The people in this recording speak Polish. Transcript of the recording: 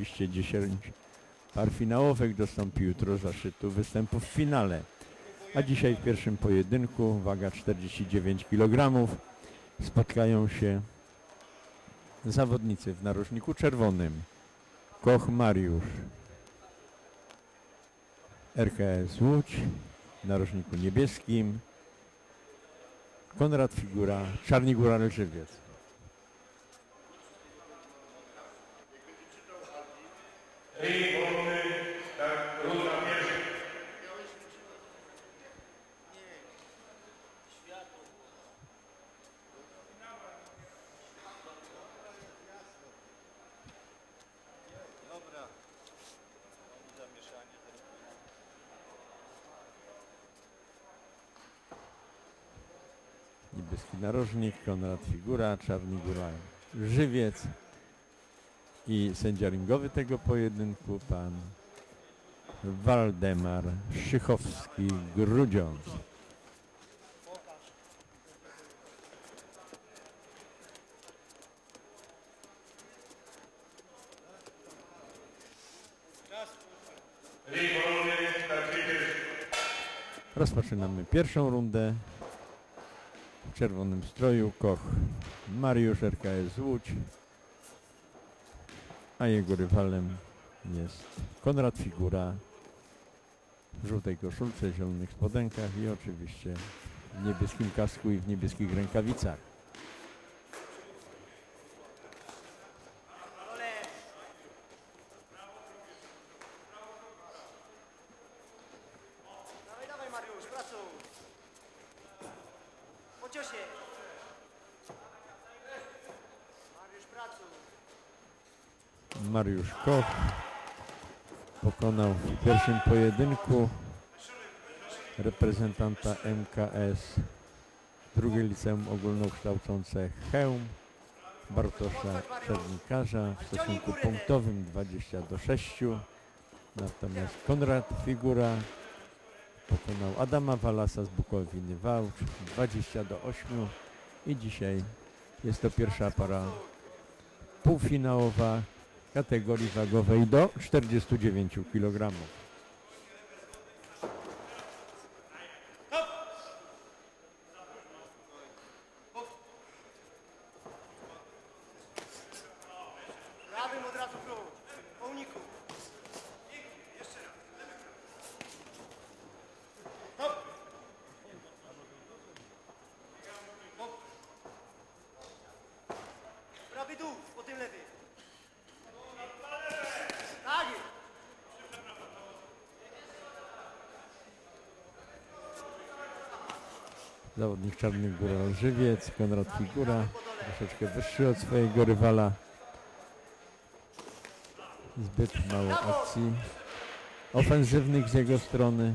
oczywiście 10 par finałówek dostąpi jutro zaszczytu występu w finale. A dzisiaj w pierwszym pojedynku, waga 49 kg, spotkają się zawodnicy w narożniku czerwonym. Koch Mariusz, RKS Łódź, w narożniku niebieskim, Konrad Figura, Czarni Góra. Ring wolny, tak, runda pierwsza. Dobra. Zamieszanie teraz. Niebieski narożnik, Konrad Figura, Czarni Góra Żywiec i sędzia ringowy tego pojedynku pan Waldemar Szychowski-Grudziądz. Rozpoczynamy pierwszą rundę. W czerwonym stroju Koch Mariusz RKS Łódź, a jego rywalem jest Konrad Figura w żółtej koszulce, zielonych spodenkach i oczywiście w niebieskim kasku i w niebieskich rękawicach. Mariusz Koch pokonał w pierwszym pojedynku reprezentanta MKS drugie liceum ogólnokształcące Chełm Bartosza Czernikarza w stosunku punktowym 20 do 6 natomiast Konrad Figura pokonał Adama Walasa z Bukowiny Wałcz 20 do 8 i dzisiaj jest to pierwsza para półfinałowa kategorii wagowej do 49 kg. Zawodnik Czarnych Góra Żywiec, Konrad Figura, troszeczkę wyższy od swojego rywala. Zbyt mało akcji ofensywnych z jego strony.